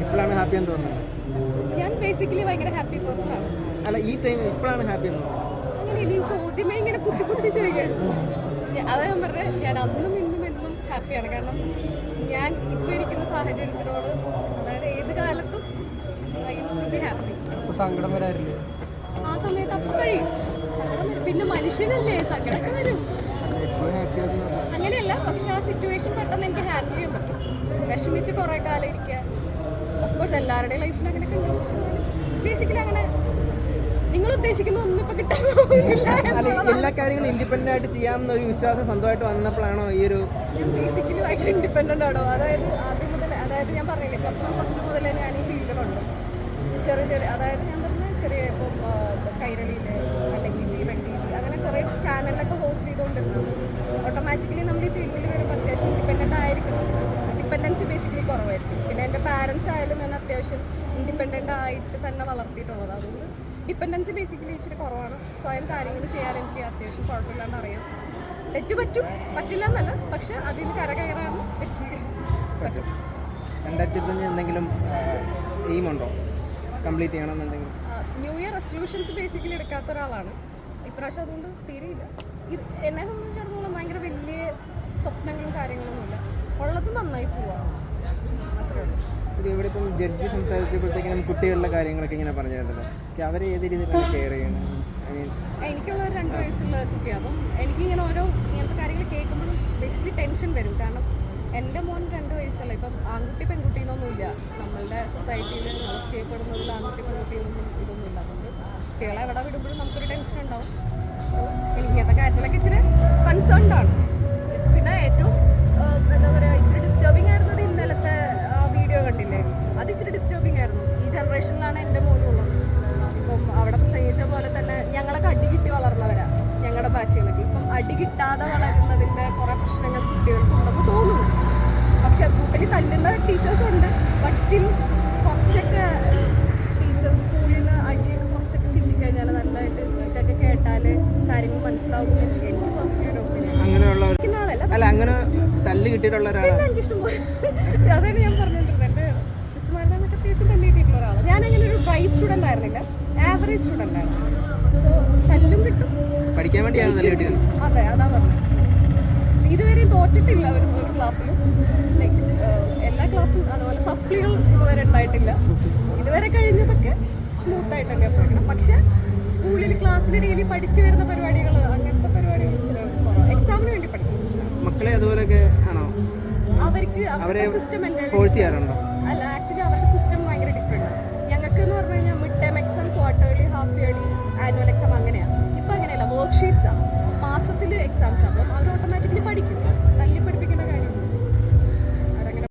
ഇപ്പോഴാണ് ഹാപ്പി എന്ന് തോന്നുന്നത്? ഞാൻ ബേസിക്കലി ഭയങ്കര ഹാപ്പി പേഴ്സൺ ആണ്. അല്ല ഈ ടൈം ഇപ്പോഴാണ് ഹാപ്പി എന്ന് അങ്ങനെ ഈ ചോദ്യമേ ഇങ്ങനെ കുത്തി കുത്തി ചോദിക്കുകയാണ് അതാ ഞാൻ പറഞ്ഞത് ഞാൻ അന്നും ഇന്നും എന്നും ഹാപ്പിയാണ് കാരണം ഞാൻ ഇപ്പോൾ ഇരിക്കുന്ന സാഹചര്യത്തിനോട് അതായത് ഏത് കാലത്തും I use to be happy സങ്കടം വരാറില്ലേ? ആ സമയത്ത് അപ്പോൾ കഴിയും. സങ്കടം വരും. പിന്നെ മനുഷ്യനല്ലേ സങ്കടമൊക്കെ വരും. അങ്ങനെയല്ല പക്ഷെ ആ സിറ്റുവേഷൻ പെട്ടെന്ന് എനിക്ക് ഹാൻഡിൽ ചെയ്യാൻ പറ്റും. വിഷമിച്ച് കുറേ കാലം ഇരിക്കുക ഓഫ്കോഴ്സ് എല്ലാവരുടെയും ലൈഫിൽ അങ്ങനെ ഉണ്ടാവും പക്ഷെ ബേസിക്കലി അങ്ങനെ നിങ്ങൾ ഉദ്ദേശിക്കുന്ന ഒന്നും ഇപ്പൊ കിട്ടാൻ എല്ലാ കാര്യങ്ങളും ഇൻഡിപെൻഡന്റ് ആയിട്ട് ചെയ്യാമെന്ന ഒരു വിശ്വാസം സ്വന്തമായിട്ട് വന്നപ്പോഴാണോ ഈ ഒരു ബേസിക്കലി ഭയങ്കര ഇൻഡിപെൻഡന്റ് ആണോ? അതായത് ആദ്യം മുതൽ അതായത് ഞാൻ പറഞ്ഞില്ലേ പ്ലസ് വൺ പ്ലസ് ടു മുതലേ ഞാൻ ഈ ഫീൽഡിലുണ്ട് ചെറിയ ചെറിയ അതായത് ഞാൻ പറഞ്ഞ ചെറിയ ഇപ്പം ആ, കൈരളിയിൽ അല്ലെങ്കിൽ ജീവണ്ടി അങ്ങനെ കുറേ ചാനലിലൊക്കെ ഹോസ്റ്റ് ചെയ്തുകൊണ്ടിരുന്നത് ഓട്ടോമാറ്റിക്കലി നമ്മൾ ഈ ഫീൽഡിൽ വരുമ്പോൾ അത്യാവശ്യം ഇൻഡിപെൻഡന്റ് ആയിരിക്കും ഡിപ്പെൻഡൻസി ബേസിക്കലി കുറവായിരിക്കും പിന്നെ എന്റെ പാരൻസ് ആയാലും എന്നെ അത്യാവശ്യം ഇൻഡിപെൻഡന്റ് ആയിട്ട് തന്നെ വളർത്തിയിട്ടുള്ളത്. അതുകൊണ്ട് ഡിപ്പെൻഡൻസി ബേസിക്കലി ഇച്ചിരി കുറവാണ്. സ്വയം കാര്യങ്ങൾ ചെയ്യാൻ എനിക്ക് അത്യാവശ്യം കുഴപ്പമില്ലാണ്ട് അറിയാം. തെറ്റു പറ്റും. പറ്റില്ല എന്നല്ല പക്ഷെ അതിൽ കരകയറാനും പറ്റി. പറ്റും. രണ്ടായിരത്തി ഇരുപത്തഞ്ച് എന്തെങ്കിലും എയിമുണ്ടോ കംപ്ലീറ്റ് ചെയ്യണമെന്നുണ്ടെങ്കിൽ. ന്യൂ ഇയർ റെസൊല്യൂഷൻസ് ബേസിക്കലി എടുക്കാത്ത ഒരാളാണ്. ഇപ്രാവശ്യം അതുകൊണ്ട് തീരെയില്ല. ഇത് എന്നെ സംബന്ധിച്ചിടത്തോളം ഭയങ്കര വലിയ സ്വപ്നങ്ങളും കാര്യങ്ങളൊന്നുമില്ല. ഉള്ളത് നന്നായി പോവാ. ഇവിടെ ഇപ്പം ജഡ്ജി സംസാരിച്ചപ്പോഴത്തേക്കിനും കുട്ടികളുടെ കാര്യങ്ങളൊക്കെ ഇങ്ങനെ പറഞ്ഞിരുന്നല്ലോ. അവരെ ഏത് രീതിയിലാണ് കെയർ ചെയ്യണം? എനിക്കുള്ള ഒരു രണ്ട് വയസ്സുള്ള കുട്ടിയാണ് അപ്പം എനിക്കിങ്ങനെ ഓരോ ഇങ്ങനത്തെ കാര്യങ്ങൾ കേൾക്കുമ്പോഴും ബേസിക്കലി ടെൻഷൻ വരും. കാരണം എന്റെ മോൻ രണ്ട് വയസ്സല്ല. ഇപ്പം ആൺകുട്ടി പെൺകുട്ടി എന്നൊന്നുമില്ല നമ്മളുടെ സൊസൈറ്റിയിൽ മോസ്റ്റ് ചെയ്യപ്പെടുന്നതിൽ ആൺകുട്ടി പെൺകുട്ടി എന്നൊന്നും ഇതൊന്നുമില്ല അതുകൊണ്ട് കുട്ടികളെ എവിടെ വിടുമ്പോഴും നമുക്കൊരു ടെൻഷൻ ഉണ്ടാവും. സോ എനിക്ക് ഇങ്ങനത്തെ കാര്യത്തിലൊക്കെ ഇച്ചിരി കൺസേൺഡ് ആണ്. ഞങ്ങളൊക്കെ അടി കിട്ടി വളർന്നവരാ ഞങ്ങളുടെ ബാച്ചുകളൊക്കെ. ഇപ്പം അടി കിട്ടാതെ വളരുന്നതിന്റെ കുറേ പ്രശ്നങ്ങൾ കുട്ടികൾക്കുണ്ടെന്ന് തോന്നുന്നു. പക്ഷെ കൂട്ടലി തല്ലുന്ന ടീച്ചേഴ്സ് ഉണ്ട് ബട്ട് സ്റ്റിൽ കുറച്ചൊക്കെ ടീച്ചേഴ്സ് സ്കൂളിൽ നിന്ന് അടിയൊക്കെ കുറച്ചൊക്കെ കിട്ടിക്കഴിഞ്ഞാൽ നല്ലതായിട്ട് ചീത്തൊക്കെ കേട്ടാൽ കാര്യങ്ങൾ മനസ്സിലാവും എനിക്ക് എനിക്ക് പോസിറ്റീവ് അങ്ങനെയുള്ള അല്ല അങ്ങനെ തല്ല് കിട്ടിയിട്ടുള്ള ഒരാളാണ് പിന്നെ പോലെ അതാണ് ഞാൻ പറഞ്ഞുകൊണ്ടിരുന്നത് എന്റെ മിസ്സുമാരുടെ നമുക്ക് അത്യാവശ്യം തല്ലി കിട്ടിയിട്ടുള്ള ഒരാളാണ് ഞാൻ അങ്ങനെ ഒരു ബ്രൈറ്റ് സ്റ്റുഡന്റ് ആയിരുന്നില്ല. ആവറേജ് സ്റ്റുഡന്റ് ആയിരുന്നു. സോ തല്ലും കിട്ടും. പഠിക്കാൻ വേണ്ടിയാണ് അതെ അതാ പറഞ്ഞത് ഇതുവരെയും തോറ്റിട്ടില്ല ഒരു ഒരു ക്ലാസ്സിലും. ലൈക്ക് എല്ലാ ക്ലാസ്സും അതുപോലെ സപ്ലികൾ ഇതുവരെ ഉണ്ടായിട്ടില്ല. ഇതുവരെ കഴിഞ്ഞതൊക്കെ സ്മൂത്ത് ആയിട്ട് തന്നെ പോയിരിക്കണം പക്ഷെ സ്കൂളിൽ ക്ലാസ്സിൽ ഡെയിലി പഠിച്ചു വരുന്ന പരിപാടികൾ അങ്ങനത്തെ പരിപാടികൾ ഇച്ചിരി കുറവ്. എക്സാമിന് വേണ്ടി പഠിക്കും. മക്കളെ അതുപോലെയൊക്കെ ആണോ? അവർക്ക് അവരെ അവരുടെ സിസ്റ്റം അല്ല ആക്ച്വലി അവരുടെ സിസ്റ്റം ഭയങ്കര മാസത്തിൽ എക്സാംസ് അപ്പം അവർ ഓട്ടോമാറ്റിക്കലി പഠിക്കും.